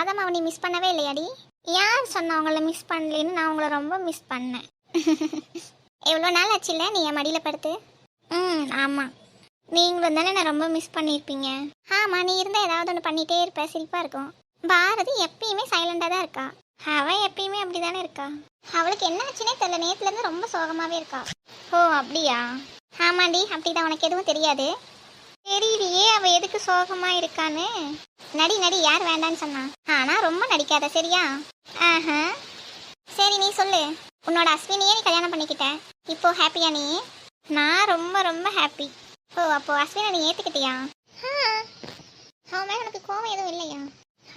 ராதம் அவனை மிஸ் பண்ணவே இல்லையாடி? யார் சொன்ன அவங்கள மிஸ் பண்ணலேன்னு நான் அவங்கள ரொம்ப மிஸ் பண்ணேன். எவ்வளோ நாள் ஆச்சுல்ல நீ என் மடியில் படுத்து? ம் ஆமாம் நீங்களும் தானே நான் ரொம்ப மிஸ் பண்ணியிருப்பீங்க. ஆமாம் நீ இருந்தால் ஏதாவது ஒன்று பண்ணிகிட்டே இருப்ப. சிரிப்பாக இருக்கும். பாரதி எப்பயுமே சைலண்டாக தான் இருக்கா? அவன் எப்பயுமே அப்படி தானே இருக்கா? அவளுக்கு என்ன ஆச்சுன்னே தெரியல. நேற்றுலேருந்து ரொம்ப சோகமாகவே இருக்கா? ஓ அப்படியா? ஆமாண்டி அப்படிதான். உனக்கு எதுவும் தெரியாது? தெரியலையே அவ எதுக்கு சோகமா இருக்கான்னு. நடி நடி யார் வேண்டான்னு சொன்னா? ஆனா ரொம்ப நடிக்காத சரியா? ஆஹா. சரி நீ சொல்லு. உன்னோட அஸ்வினியே நீ கல்யாணம் பண்ணிக்கிட்ட. இப்போ ஹாப்பியா நீ? நான் ரொம்ப ரொம்ப ஹாப்பி ஓ அப்போ அஸ்வினை நீ ஏத்துக்கிட்டியா? அவன் மேல எனக்கு கோவம் எதுவும் இல்லையா?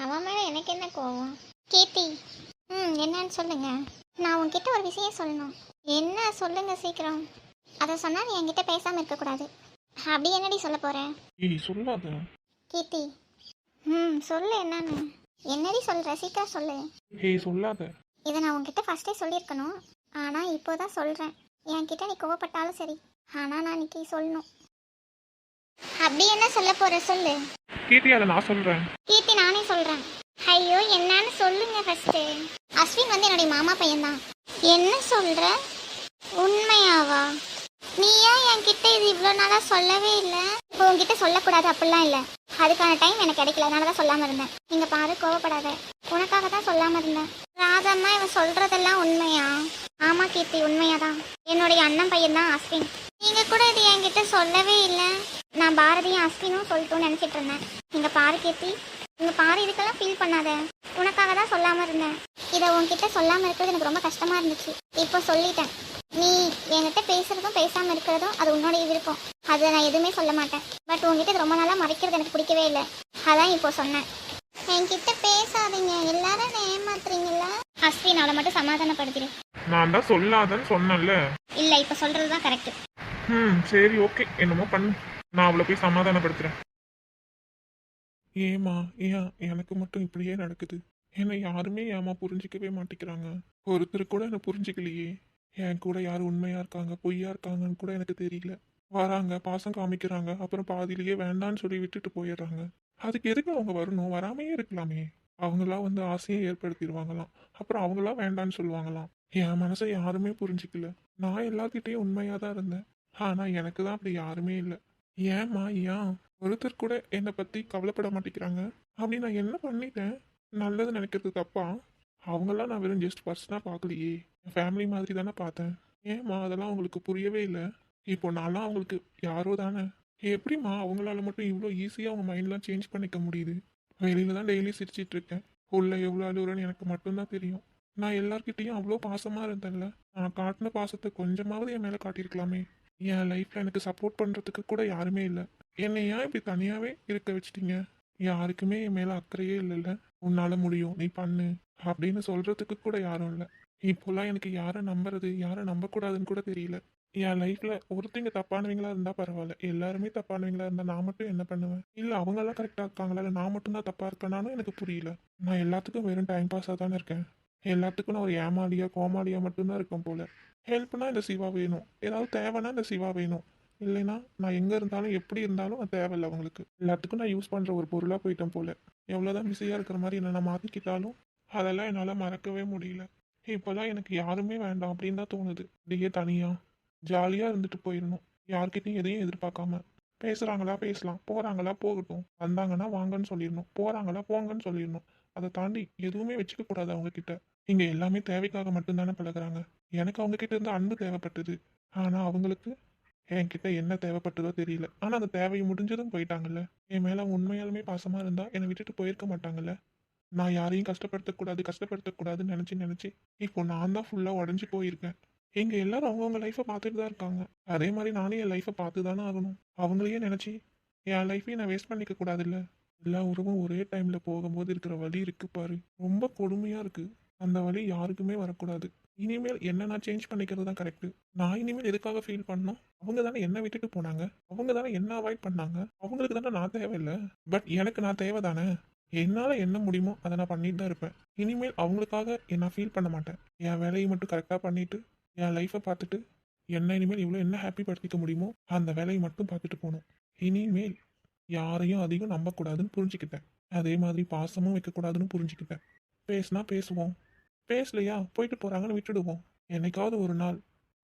அவன் மேல எனக்கு என்ன கோவம்? கீர்த்தி ம் என்னன்னு சொல்லுங்க. நான் உன்கிட்ட ஒரு விஷயம் சொல்லணும். என்ன சொல்லுங்க சீக்கிரம்? அதை சொன்னா நீ என்கிட்ட பேசாம இருக்கக்கூடாது. அப்படி என்னடி சொல்ல போற? ஏய் சொல்லாத. கீர்த்தி. ம் சொல்லு என்னன்னு. என்னடி சொல்ற? சீக்கிரம் சொல்லு. ஏய் சொல்லாத. இதை நான் உன்கிட்ட ஃபர்ஸ்டே சொல்லியிருக்கணும். ஆனால் இப்போ தான் சொல்கிறேன் என்கிட்ட நீ கோவப்பட்டாலும் சரி. ஆனால் நான் இன்னைக்கு சொல்லணும். அப்படி என்ன சொல்ல போற? சொல்லு. கீர்த்தி அதை நான் சொல்றேன். கீர்த்தி நானே சொல்கிறேன் ஐயோ என்னன்னு சொல்லுங்க ஃபர்ஸ்ட்டு அஸ்வின் வந்து என்னுடைய மாமா பையன்தான். என்ன சொல்ற? உண்மையாவா? நீ ஏன் என்கிட்ட இது இவ்வளோ நாளாக சொல்லவே இல்லை? இப்போ உங்ககிட்ட சொல்லக்கூடாது அப்படிலாம் இல்லை. அதுக்கான டைம் எனக்கு கிடைக்கல. அதனால தான் சொல்லாமல் இருந்தேன். நீங்கள் பாரு கோவப்படாத. உனக்காக தான் சொல்லாமல் இருந்தேன். ராதம்மா இவன் சொல்கிறதெல்லாம் உண்மையா? ஆமாம் கீர்த்தி உண்மையாதான். என்னுடைய அண்ணன் பையன் தான் அஸ்வின் நீங்கள் கூட இது என்கிட்ட சொல்லவே இல்லை. நான் பாரதியும் அஸ்வினும் சொல்லட்டும்னு நினச்சிட்டு இருந்தேன். நீங்கள் பாரு கீர்த்தி. நீங்கள் பாரு இதுக்கெல்லாம் ஃபீல் பண்ணாத. உனக்காக தான் சொல்லாமல் இருந்தேன். இதை உன்கிட்ட சொல்லாமல் இருக்கிறது எனக்கு ரொம்ப கஷ்டமாக இருந்துச்சு. இப்போ சொல்லிட்டேன். நீ என்கிட்ட பேசுறதும் பேசாம இருக்கிறதும் அது உன்னுடைய விருப்பம். அதை நான் எதுவுமே சொல்ல மாட்டேன். பட் இது ரொம்ப நாளா மறைக்கிறது எனக்கு பிடிக்கவே இல்லை. அதான் இப்போ சொன்னேன். என்கிட்ட பேசாதீங்க. எல்லாரும் ஏமாத்துறீங்களா? அஸ்வின் அவளை மட்டும் சமாதானப்படுத்திடு. நான் தான் சொல்லாதன்னு சொன்னேன்ல. இல்ல இப்போ சொல்றது தான் கரெக்ட் ம் சரி ஓகே. என்னமோ பண்ணு. நான் அவளை போய் சமாதானப்படுத்துறேன். ஏமா ஏன்? எனக்கு மட்டும் இப்படியே நடக்குது. என்னை யாருமே ஏமா புரிஞ்சிக்கவே மாட்டேங்கிறாங்க. ஒருத்தர் கூட என்னை புரிஞ்சிக்கலையே. என் கூட யார் உண்மையா இருக்காங்க பொய்யா இருக்காங்கன்னு கூட எனக்கு தெரியல. வராங்க பாசம் காமிக்கிறாங்க அப்புறம் பாதியிலேயே வேண்டான்னு சொல்லி விட்டுட்டு போயிடுறாங்க. அதுக்கு எதுக்கு அவங்க வரணும்? வராமையே இருக்கலாமே. அவங்களா வந்து ஆசையை ஏற்படுத்திடுவாங்களாம். அப்புறம் அவங்களா வேண்டான்னு சொல்லுவாங்களாம். என் மனசை யாருமே புரிஞ்சிக்கல. நான் எல்லாத்திட்டையும் உண்மையாக தான் இருந்தேன். ஆனால் எனக்கு தான் அப்படி யாருமே இல்லை. ஏம்மா ஏன் ஒருத்தர் கூட என்னை பற்றி கவலைப்பட மாட்டேங்கிறாங்க. அப்படி நான் என்ன பண்ணிட்டேன்? நல்லது நினைக்கிறது தப்பா? அவங்களாம் நான் வெறும் ஜஸ்ட் பர்சனாக பார்க்கலையே. என் ஃபேமிலி மாதிரி தானே பார்த்தேன். ஏம்மா அதெல்லாம் அவங்களுக்கு புரியவே இல்லை. இப்போ நான்லாம் அவங்களுக்கு யாரோ தானே. எப்படிம்மா அவங்களால மட்டும் இவ்வளோ ஈஸியாக அவங்க மைண்ட்லாம் சேஞ்ச் பண்ணிக்க முடியுது? வெளியில தான் டெய்லி சிரிச்சிட்டு இருக்கேன். உள்ள எவ்வளோ அழுகுறன்னு எனக்கு மட்டும்தான் தெரியும். நான் எல்லார்கிட்டேயும் அவ்வளோ பாசமாக இருந்தேன்ல. நான் காட்டின பாசத்தை கொஞ்சமாவது என் மேலே காட்டியிருக்கலாமே. என் லைஃப்பில் எனக்கு சப்போர்ட் பண்ணுறதுக்கு கூட யாருமே இல்லை. என்னை ஏன் இப்படி தனியாகவே இருக்க வச்சிட்டீங்க? யாருக்குமே என் மேலே அக்கறையே இல்லைல்ல. உன்னால் முடியும். நீ பண்ணு. அப்படின்னு சொல்றதுக்கு கூட யாரும் இல்லை. இப்போல்லாம் எனக்கு யாரை நம்புறது யாரை நம்பக்கூடாதுன்னு கூட தெரியல. என் லைஃப்ல ஒருத்தங்க தப்பானவங்களா இருந்தா பரவாயில்ல. எல்லாருமே தப்பானவங்களா இருந்தா நான் மட்டும் என்ன பண்ணுவேன்? இல்ல அவங்க எல்லாம் கரெக்டா இருக்காங்களா இல்ல நான் மட்டும் தான் தப்பா இருக்கேனாலும் எனக்கு புரியல. நான் எல்லாத்துக்கும் வெறும் டைம் பாஸா தானே இருக்கேன். எல்லாத்துக்கும் நான் ஒரு ஏமாளியா கோமாளியா மட்டும்தான் இருக்கேன் போல. ஹெல்ப்னா இந்த சிவா வேணும். ஏதாவது தேவைன்னா இந்த சிவா வேணும். இல்லைன்னா நான் எங்க இருந்தாலும் எப்படி இருந்தாலும் அது தேவையில்லை அவங்களுக்கு. எல்லாத்துக்கும் நான் யூஸ் பண்ற ஒரு பொருளா போயிட்டேன் போல. எவ்வளவுதான் பிஸியா இருக்கிற மாதிரி என்ன நான் மாத்திக்கிட்டாலும் அதெல்லாம் என்னால் மறக்கவே முடியல. இப்போல்லாம் எனக்கு யாருமே வேண்டாம் அப்படின்னு தான் தோணுது. அப்படியே தனியாக ஜாலியாக இருந்துட்டு போயிடணும். யார்கிட்டையும் எதையும் எதிர்பார்க்காம. பேசுகிறாங்களா பேசலாம். போகிறாங்களா போகட்டும். வந்தாங்கன்னா வாங்கன்னு சொல்லிடணும். போகிறாங்களா போங்கன்னு சொல்லிடணும். அதை தாண்டி எதுவுமே வச்சுக்க கூடாது இங்கே எல்லாமே தேவைக்காக மட்டும்தானே பழகுறாங்க. எனக்கு அவங்கக்கிட்ட இருந்து அன்பு தேவைப்பட்டது. ஆனால் அவங்களுக்கு என்கிட்ட என்ன தேவைப்பட்டதோ தெரியல. ஆனால் அந்த தேவை முடிஞ்சதும் போயிட்டாங்கல்ல. என் மேலே உண்மையாலுமே பாசமாக இருந்தால் என்னை விட்டுட்டு போயிருக்க மாட்டாங்கல்ல. நான் யாரையும் கஷ்டப்படுத்தக்கூடாது கஷ்டப்படுத்தக்கூடாதுன்னு நினச்சி நினச்சி இப்போ நான் தான் ஃபுல்லாக உடஞ்சி போயிருக்கேன். எங்கள் எல்லாரும் அவங்கவுங்க லைஃப்பை பார்த்துட்டு தான் இருக்காங்க. அதே மாதிரி நானும் என் லைஃப்பை பார்த்து தானே ஆகணும். அவங்களையே நினச்சி என் லைஃப்பையும் நான் வேஸ்ட் பண்ணிக்க கூடாதுல்ல? எல்லா உறவும் ஒரே டைமில் போகும்போது இருக்கிற வழி இருக்கு பாரு. ரொம்ப கொடுமையாக இருக்கு. அந்த வழி யாருக்குமே வரக்கூடாது. இனிமேல் என்ன நான் சேஞ்ச் பண்ணிக்கிறது தான் கரெக்டு நான் இனிமேல் எதுக்காக ஃபீல் பண்ணணும்? அவங்க தானே என்ன விட்டுட்டு போனாங்க. அவங்க தானே என்ன அவாய்ட் பண்ணாங்க? அவங்களுக்கு தானே நான் தேவையில்லை. பட் எனக்கு நான் தேவை தானே? என்னால் என்ன முடியுமோ அதை நான் பண்ணிட்டு தான் இருப்பேன். இனிமேல் அவங்களுக்காக நான் ஃபீல் பண்ண மாட்டேன். என் வேலையை மட்டும் கரெக்டாக பண்ணிட்டு என் லைஃப்பை பார்த்துட்டு என்ன இனிமேல் இவ்வளோ என்ன ஹாப்பி படுத்திக்க முடியுமோ அந்த வேலையை மட்டும் பார்த்துட்டு போகணும். இனிமேல் யாரையும் அதிகம் நம்பக்கூடாதுன்னு புரிஞ்சுக்கிட்டேன். அதே மாதிரி பாசமும் வைக்கக்கூடாதுன்னு புரிஞ்சுக்கிட்டேன். பேசுனா பேசுவோம். பேசலையா? போயிட்டு போகிறாங்கன்னு விட்டுடுவோம். என்னைக்காவது ஒரு நாள்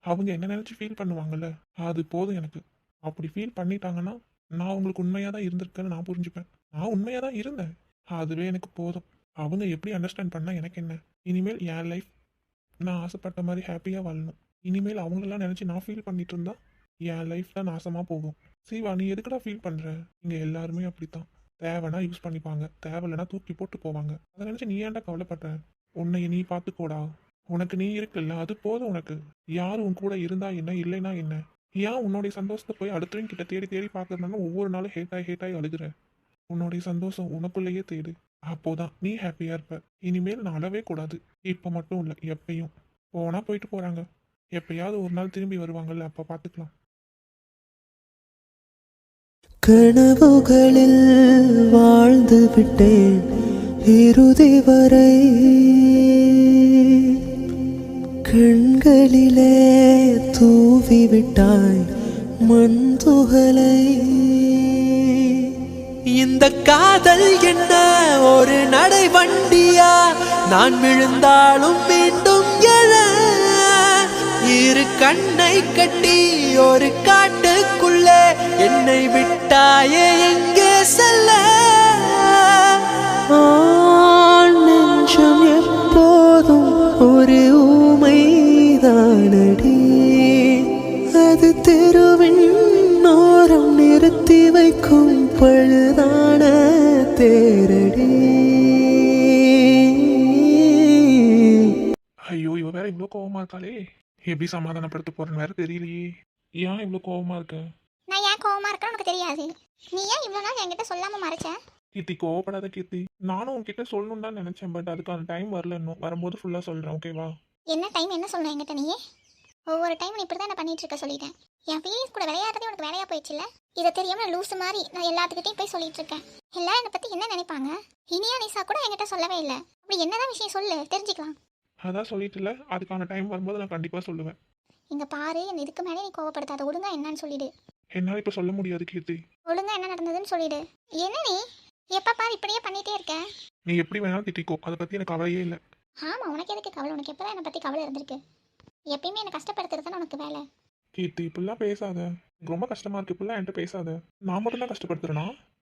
அவங்க என்ன நினச்சி ஃபீல் பண்ணுவாங்கல்ல அது போதும் எனக்கு. அப்படி ஃபீல் பண்ணிட்டாங்கன்னா நான் உங்களுக்கு உண்மையாக தான் இருந்திருக்கேன்னு நான் புரிஞ்சுப்பேன். நான் உண்மையாக தான் இருந்தேன். அதுவே எனக்கு போதும். அவங்க எப்படி அண்டர்ஸ்டாண்ட் பண்ணால் எனக்கு என்ன? இனிமேல் என் லைஃப் நான் ஆசைப்பட்ட மாதிரி ஹாப்பியாக வாழணும். இனிமேல் அவங்களெல்லாம் நினச்சி நான் ஃபீல் பண்ணிட்டு இருந்தா என் லைஃப் தான் நாசமாக போகும். சீவா நீ எதுக்குடா ஃபீல் பண்ணுற இங்கே எல்லாருமே அப்படித்தான். தேவைன்னா யூஸ் பண்ணிப்பாங்க. தேவையில்லைனா தூக்கி போட்டு போவாங்க. அதை நினச்சி நீ ஏன்டா கவலைப்படுற? உன்னை நீ பார்த்துக்கோடா. உனக்கு நீ இருக்குல்ல அது போதும் உனக்கு. யார் உன் கூட இருந்தா என்ன இல்லைனா என்ன? ஏன் உன்னுடைய சந்தோஷத்தை போய் அடுத்தவங்க கிட்ட தேடி தேடி பார்க்கறதுனால ஒவ்வொரு நாளும் ஹேட்டாய் ஹேட்டாய் அழுகுற? உன்னுடைய சந்தோஷம் உனக்குள்ளேயே தேடு. அப்போதான் நீ ஹாப்பியா இருப்ப. இனிமேல் நான் அழவே கூடாது. இப்ப மட்டும் இல்ல எப்பயும். போனா போயிட்டு போறாங்க. எப்பயாவது ஒரு நாள் திரும்பி வருவாங்கல்ல அப்ப பாத்துக்கலாம். கனவுகளில் வாழ்ந்து விட்டேன். இறுதி வரை கண்களிலே தூவி விட்டாய் மண் துகளை இந்த காதல் என்ன? ஒரு நடை வண்டியா நான் விழுந்தாலும் மீண்டும் எழ. இரு கண்ணை கட்டி ஒரு காட்டுக்குள்ளே. என்னை விட்டாயே எங்கே செல்ல? நெஞ்சம் எப்போதும் ஒரு நிறுத்தி வைக்கும் பழுதான தேரடி. ஐயோ இவ வேற இவ்வளோ கோவமா இருக்காளே. எப்படி சமாதானப்படுத்த போறேன்னு வேற தெரியலையே. ஏன் இவ்வளோ கோவமா இருக்க? நான் ஏன் கோவமா இருக்கேன்னு உனக்கு தெரியாது. நீ ஏன் இவ்வளோ நாள் என்கிட்ட சொல்லாம மறைச்ச? கீர்த்தி கோவப்படாத கீர்த்தி. நானும் உன்கிட்ட சொல்லணும்னு தான் நினைச்சேன் பட் அதுக்கான டைம் வரல இன்னும். வரும்போது ஃபுல்லா சொல்றேன் ஓகேவா என்ன டைம் என்ன சொல்லணும் என்கிட்ட நீ ஒவ்வொரு டைம் இப்படி தான் பண்ணிட்டு இருக்க சொல்லிட்டேன். என் ஃபீலிங்ஸ் கூட விளையாடுறதே உனக்கு வேலையா போயிடுச்சுல இதை தெரியாம லூசு மாதிரி நான் எல்லாத்துக்கிட்டையும் போய் சொல்லிட்டு இருக்கேன் எல்லாரும் என்னை பத்தி என்ன நினைப்பாங்க? இனியா நிசா கூட என்கிட்ட சொல்லவே இல்லை. அப்படி என்னதான் விஷயம் சொல்லு தெரிஞ்சுக்கலாம். அதான் சொல்லிட்டுல அதுக்கான டைம் வரும்போது நான் கண்டிப்பா சொல்லுவேன். இங்க பாரு என்ன இதுக்கு மேலே நீ கோவப்படுத்தாத. ஒழுங்கா என்னன்னு சொல்லிடு. என்னால இப்ப சொல்ல முடியாது கீர்த்தி. ஒழுங்கா என்ன நடந்ததுன்னு சொல்லிடு. என்ன நீ? எப்ப பாரு இப்படியே பண்ணிட்டே இருக்க. நீ எப்படி வேணாலும் திட்டிக்கோ. அதை பத்தி எனக்கு கவலையே இல்லை. ஆமா உனக்கு எதுக்கு கவலை? உனக்கு எப்பதான் என்னை பத்தி கவலை இருந்திருக்கு? எப்பயுமே என்னை கஷ்டப்படுத்துறது தானே உனக்கு வேலை? கீர்த்தி இப்படிலாம் பேசாத. எனக்கு ரொம்ப கஷ்டமா இருக்கு இப்படிலாம் என்கிட்ட பேசாத. நான் மட்டும் தான் கஷ்டப்படுத்துறேனா?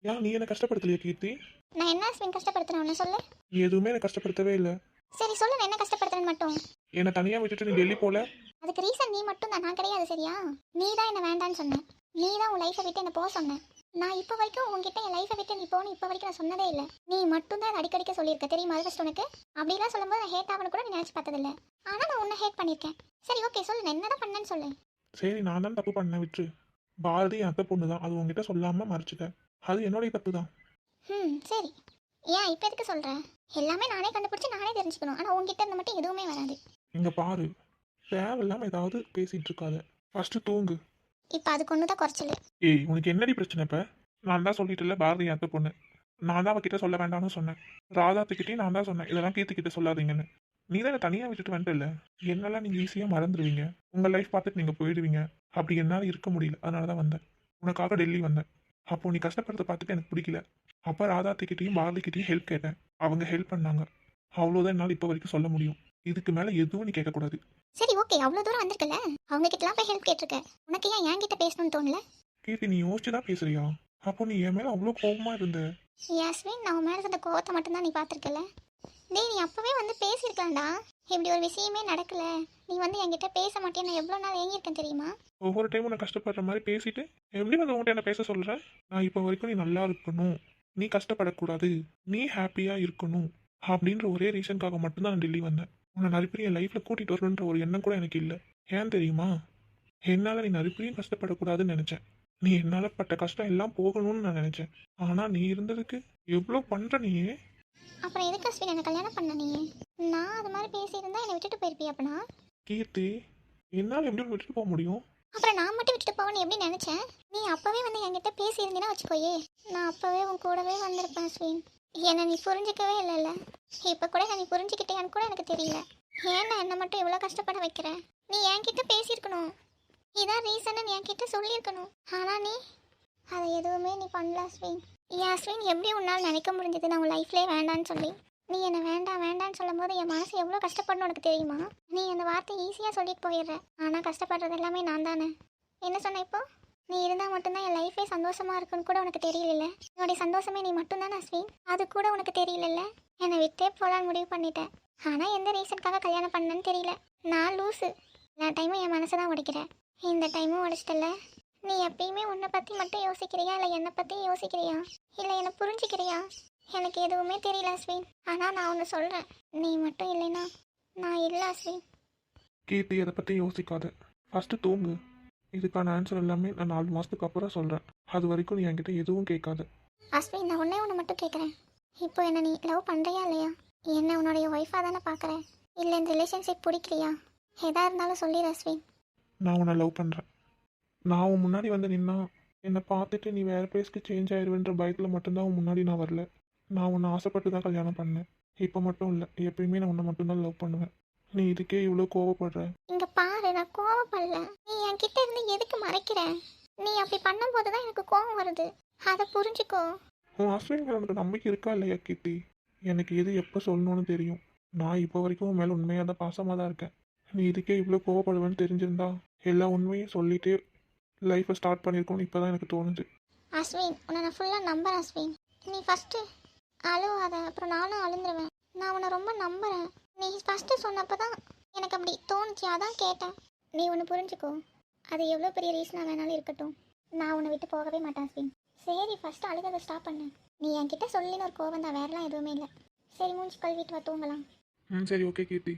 ஏன் நீ என்ன கஷ்டப்படுத்தலையா கீர்த்தி? நான் என்ன ஸ்வின் கஷ்டப்படுத்துறேன் உன்னை சொல்லு? நீ எதுவுமே என்ன கஷ்டப்படுத்தவே இல்லை. சரி சொல்லு நான் என்ன கஷ்டப்படுத்துறேன்னு மட்டும். என்னை தனியா விட்டுட்டு நீ டெல்லி போல? அதுக்கு ரீசன் நீ மட்டும் தான் நான் கிடையாது சரியா? நீ தான் என்ன வேண்டான்னு சொன்ன. நீ தான் உன் லைஃப்பை விட்டு என்ன போக சொன்ன. நான் இப்போ வரைக்கும் உன்கிட்ட என் லைஃப்பை விட்டு நீ போகணும் இப்போ வரைக்கும் நான் சொன்னதே இல்லை. நீ மட்டும் தான் அடிக்கடிக்க சொல்லியிருக்க தெரியுமா அது ஃபஸ்ட் உனக்கு? அப்படிலாம் சொல்லும்போது நான் ஹேட் ஆகணும் கூட நீ நினச்சி பார்த்ததில்ல. ஆனால் நான் உன்னை ஹேட் பண்ணியிருக்கேன். சரி ஓகே சொல்லு நான் என்னதான் பண்ணேன்னு சொல்லு. சரி நான் தான் தப்பு பண்ணேன் விட்டு பாரதி என் அத்தை பொண்ணு தான். அது உங்ககிட்ட சொல்லாம மறைச்சிட்டேன் அது என்னுடைய தப்பு தான் ம் சரி. ஏன் இப்போ எதுக்கு சொல்கிற எல்லாமே நானே கண்டுபிடிச்சி நானே தெரிஞ்சுக்கணும். ஆனால் உன்கிட்ட இருந்து மட்டும் எதுவுமே வராது. இங்க பாரு. தேவையில்லாம ஏதாவது பேசிட்டு இருக்காத. ஃபர்ஸ்ட் தூங்கு. இப்போ அதுக்கு ஒன்று தான் குறைச்சல். ஏய் உனக்கு என்னடி பிரச்சனை இப்ப? நான் தான் சொல்லிட்டுல பாரதி என் அத்தை பொண்ணு. நான் தான் அவகிட்ட சொல்ல வேண்டாம்னு சொன்னேன். ராதாத்துக்கிட்டே நான் தான் சொன்னேன். இதெல்லாம் கீர்த்தி கிட்ட சொல்லாதீங்கன்னு. நீ தான் என்னை தனியா விட்டுட்டு வந்துட்டல என்னெல்லாம் நீங்க ஈஸியா மறந்துடுவீங்க? உங்க லைஃப் பார்த்துட்டு நீங்க போயிடுவீங்க. அப்படி என்னால இருக்க முடியல. அதனால தான் வந்தேன். உனக்காக டெல்லி வந்தேன். அப்போ நீ கஷ்டப்படுறத பார்த்துட்டு எனக்கு பிடிக்கல. அப்போ ராதாத்துக்கிட்டையும் பாரதிக்கிட்டையும் ஹெல்ப் கேட்டேன். அவங்க ஹெல்ப் பண்ணாங்க. அவ்வளோதான் என்னால் இப்போ வரைக்கும் சொல்ல முடியும். இதுக்கு மேலே எதுவும் நீ கேட்கக்கூடாது. சரி ஓகே அவ்வளோ தூரம் வந்திருக்கல அவங்க கிட்டலாம் போய் ஹெல்ப் கேட்டிருக்க. உனக்கு ஏன் என்கிட்ட பேசணும்னு தோணல? கீர்த்தி நீ யோசிச்சு தான் பேசுறியா? அப்போ நீ என் மேலே அவ்வளோ கோபமா இருந்த? யாஸ்மின் நான் மேலே இருந்த கோவத்தை மட்டும்தான் நீ பார்த்துருக்கல. டேய் நீ அப்பவே வந்து பேசியிருக்கலாம்டா. இப்படி ஒரு விஷயமே நடக்கல. நீ வந்து என்கிட்ட பேச மாட்டேன் நான் எவ்வளோ நாள் ஏங்கியிருக்கேன் தெரியுமா? ஒவ்வொரு டைமும் நான் கஷ்டப்படுற மாதிரி பேசிட்டு எப்படி வந்து உங்கள்கிட்ட என்ன பேச சொல்ற? நான் இப்போ வரைக்கும் நீ நல்லா இருக்கணும். நீ கஷ்டப்படக்கூடாது. நீ ஹாப்பியா இருக்கணும். அப்படின்ற ஒரே ரீசனுக்காக மட்டும்தான் நான் டெல்லி வந்தேன். உன்னை நிறைய என் லைஃப்ல கூட்டிட்டு வரணுன்ற ஒரு எண்ணம் கூட எனக்கு இல்லை. ஏன் தெரியுமா? என்னால நீ நறுப்படியும் கஷ்டப்படக்கூடாதுன்னு நினைச்சேன். நீ என்னால பட்ட கஷ்டம் எல்லாம் போகணும்னு நான் நினைச்சேன். ஆனா நீ இருந்ததுக்கு எவ்வளோ பண்ற நீயே? அப்புறம் எதுக்கு அஸ்வின் என்ன கல்யாணம் பண்ண நீ? நான் அது மாதிரி பேசியிருந்தா என்னை விட்டுட்டு போயிருப்பியா அப்பனா? கீர்த்தி என்னால் எப்படி விட்டுட்டு போக முடியும்? அப்புறம் நான் மட்டும் விட்டுட்டு போகணும் எப்படி நினச்சேன்? நீ அப்பவே வந்து என்கிட்ட பேசியிருந்தீன்னா வச்சுக்கோயே. நான் அப்பவே உன் கூடவே வந்திருப்பேன் அஸ்வின். என்னை நீ புரிஞ்சிக்கவே இல்லைல்ல. இப்போ கூட நான் நீ புரிஞ்சுக்கிட்டேன்னு கூட எனக்கு தெரியல. ஏன்னா என்னை மட்டும் இவ்வளோ கஷ்டப்பட வைக்கிற? நீ என்கிட்ட பேசியிருக்கணும். இதான் ரீசன்னு என்கிட்ட சொல்லியிருக்கணும். ஆனால் நீ அதை எதுவுமே நீ பண்ணல அஸ்வின். என் அஸ்வின் எப்படி உன்னால் நினைக்க முடிஞ்சது? நான் உன் லைஃப்லேயே வேண்டான்னு சொல்லி. நீ என்னை வேண்டாம் வேண்டான்னு சொல்லும் போது என் மனசு எவ்வளோ கஷ்டப்படணும் உனக்கு தெரியுமா? நீ அந்த வார்த்தை ஈஸியாக சொல்லிட்டு போயிடுற. ஆனால் கஷ்டப்படுறது எல்லாமே நான் தானே. என்ன சொன்ன இப்போ? நீ இருந்தால் மட்டும்தான் என் லைஃபே சந்தோஷமாக இருக்குன்னு கூட உனக்கு தெரியல என்னுடைய சந்தோஷமே நீ மட்டும்தானே அஸ்வின் அது கூட உனக்கு தெரியல என்னை விட்டே போகலான்னு முடிவு பண்ணிட்டேன் ஆனால் எந்த ரீசனுக்காக கல்யாணம் பண்ணேன்னு தெரியல. நான் லூஸு எல்லா டைமும் என் மனசை தான் உடைக்கிறேன் இந்த டைமும் உடைச்சிட்டல நீ எப்பயுமே உன்னை பற்றி மட்டும் யோசிக்கிறியா? இல்லை என்னை பற்றி யோசிக்கிறியா? இல்லை என்னை புரிஞ்சுக்கிறியா? எனக்கு எதுவுமே தெரியல அஸ்வின் ஆனால் நான் ஒன்று சொல்கிறேன் நீ மட்டும் இல்லைனா நான் இல்லை அஸ்வின் கீர்த்தி அதை பற்றி யோசிக்காத. ஃபஸ்ட்டு தூங்கு. இதுக்கான ஆன்சர் எல்லாமே நான் நாலு மாதத்துக்கு அப்புறம் சொல்கிறேன் அது வரைக்கும் நீ என்கிட்ட எதுவும் கேட்காத. அஸ்வின் நான் ஒன்றே ஒன்று மட்டும் கேட்குறேன். இப்போ என்ன நீ லவ் பண்ணுறியா இல்லையா? என்ன உன்னுடைய ஒய்ஃபாக தானே பார்க்குறேன் இல்லை இந்த ரிலேஷன்ஷிப் பிடிக்கலையா எதா இருந்தாலும் சொல்லிடு அஸ்வின். நான் உன்னை லவ் பண்ணுறேன் நான் உன் முன்னாடி வந்து நின்னா என்னை பார்த்துட்டு நீ வேறு பிளேஸ்க்கு சேஞ்ச் ஆயிடுவேன்ற பயத்தில் மட்டும்தான் உன் முன்னாடி நான் வரல. நான் உன்னை ஆசைப்பட்டு தான் கல்யாணம் பண்ணேன். இப்போ மட்டும் இல்லை எப்பயுமே நான் உன்னை மட்டும்தான் லவ் பண்ணுவேன். நீ இதுக்கே இவ்வளோ கோவப்படுற? இங்க பாரு நான் கோவப்படல. நீ என்கிட்ட இருந்து எதுக்கு மறைக்கிற? நீ அப்படி பண்ணும்போது தான் எனக்கு கோவம் வருது. அதை புரிஞ்சுக்கோ. உன் அஸ்வின் மேல உனக்கு நம்பிக்கை இருக்கா இல்லையா கீர்த்தி? எனக்கு எது எப்போ சொல்லணும்னு தெரியும். நான் இப்போ வரைக்கும் உன் மேலே உண்மையாக தான் பாசமாக தான் இருக்கேன். நீ இதுக்கே இவ்வளோ கோவப்படுவேன்னு தெரிஞ்சிருந்தா எல்லா உண்மையும் சொல்லிட்டே லைஃப்பை ஸ்டார்ட் பண்ணியிருக்கோன்னு இப்போ தான் எனக்கு தோணுது. அஸ்வின் உன்னை நான் ஃபுல்லாக நம்புறேன் அஸ்வின். நீ ஃபஸ்ட்டு அழுவாத அப்புறம் நானும் அழுந்துருவேன். நான் உன்னை ரொம்ப நம்புறேன். நீ ஃபஸ்ட்டு சொன்னப்போ தான் எனக்கு அப்படி தோணுச்சு அதான் கேட்டேன். நீ ஒன்று புரிஞ்சுக்கோ. அது எவ்வளோ பெரிய ரீசனாக வேணாலும் இருக்கட்டும். நான் உன்னை விட்டு போகவே மாட்டேன் அஸ்வின். சரி ஃபஸ்ட்டு அழுகதை ஸ்டாப் பண்ணு. நீ என்கிட்ட சொல்லின்னு ஒரு கோவம் தான் வேறலாம் எதுவுமே இல்லை. சரி மூஞ்சி கழுவிட்டு வா தூங்கலாம். ம் சரி ஓகே கீர்த்தி.